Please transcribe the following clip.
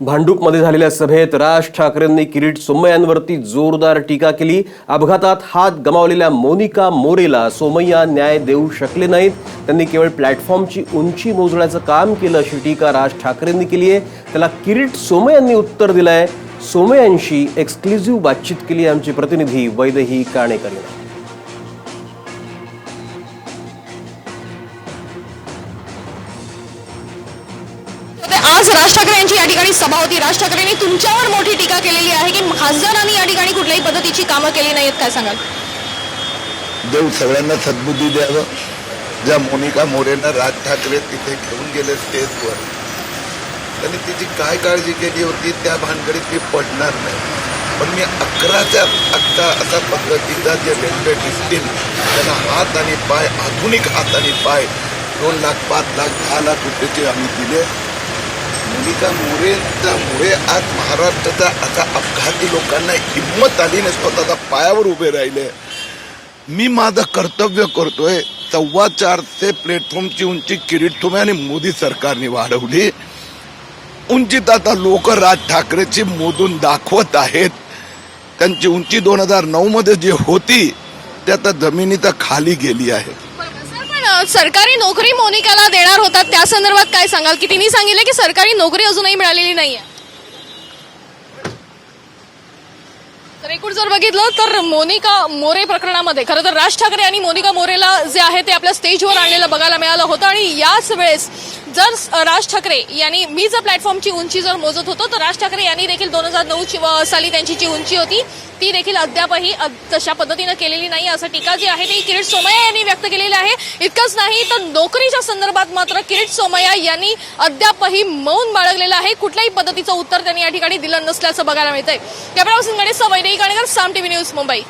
भांडूपमध्ये झालेल्या सभेत राज ठाकरेंनी किरीट सोमय्यांवरती जोरदार टीका केली. अपघातात हात गमावलेल्या मोनिका मोरेला सोमय्या न्याय देऊ शकले नाहीत. त्यांनी केवळ प्लॅटफॉर्मची उंची मोजण्याचं काम केलं अशी टीका राज ठाकरेंनी केली आहे. त्याला किरीट सोमय्यांनी उत्तर दिलंय. सोमय्यांशी एक्सक्लुझिव्ह बातचीत केली आमचे प्रतिनिधी वैदही काणेकर. आज राज ठाकरे यांची या ठिकाणी सभा होती. राज ठाकरेंनी तुमच्यावर मोठी टीका केलेली आहे की खासदारांनी या ठिकाणी कुठल्याही पद्धतीची कामं केली नाहीत काय सांगाल? देव सगळ्यांना सद्बुद्धी द्यावं. ज्या मोनिका मोरेनं राज ठाकरे तिथे घेऊन गेले स्टेजवर त्यांनी तिची काय काळजी केली होती त्या भानगडीत मी पडणार नाही. पण मी अकराच्या अकरा असा पद्धतीचा जे रेल्वे दिसतील त्यांना हात आणि पाय आधुनिक हात आणि पाय दोन लाख पाच लाख दहा लाख रुपयाचे आम्ही दिले. मोनिका मोरेच्यामुळे आज महाराष्ट्राच्या आता अपघाती लोकांना हिंमत आली नाही. स्वतःच्या पायावर उभे राहिले. मी माझं कर्तव्य करतोय. सव्वा चारशे प्लॅटफॉर्मची उंची किरीट तुम्ही आणि मोदी सरकारने वाढवली. उंचीत आता लोक राज ठाकरेची मोजून दाखवत आहेत. त्यांची उंची दोन हजार नऊ मध्ये जी होती ते आता जमिनीच्या खाली गेली आहे. सरकारी नोकरी मोनिकाला देणार होतात. त्या संदर्भात काय सांगाल? की तिने सांगितलं की सरकारी नोकरी अजूनही मिळालेली नाहीये. तर एकूण जर बघितलं तर मोनिका मोरे प्रकरणामध्ये खरं तर राज ठाकरे आणि मोनिका मोरेला जे आहे ते आपल्या स्टेजवर आणलेलं बघायला मिळालं होतं. आणि याच वेळेस जर राज ठाकरे यांनी मी जर प्लॅटफॉर्मची उंची जर मोजत होतो तर राज ठाकरे यांनी देखील दोन हजार नऊ साली त्यांची जी उंची होती ती देखील अद्यापही तशा पद्धतीनं केलेली नाही असं टीका जी आहे ती किरीट सोमय्या यांनी व्यक्त केलेली आहे. इतकंच नाही तर नोकरीच्या संदर्भात मात्र किरीट सोमय्या यांनी अद्यापही मौन बाळगलेलं आहे. कुठल्याही पद्धतीचं उत्तर त्यांनी या ठिकाणी दिलं नसल्याचं बघायला मिळतंय. कॅमेरा पर्सन गणेश नाही गाणेकर साम टीव्ही न्यूज मुंबई.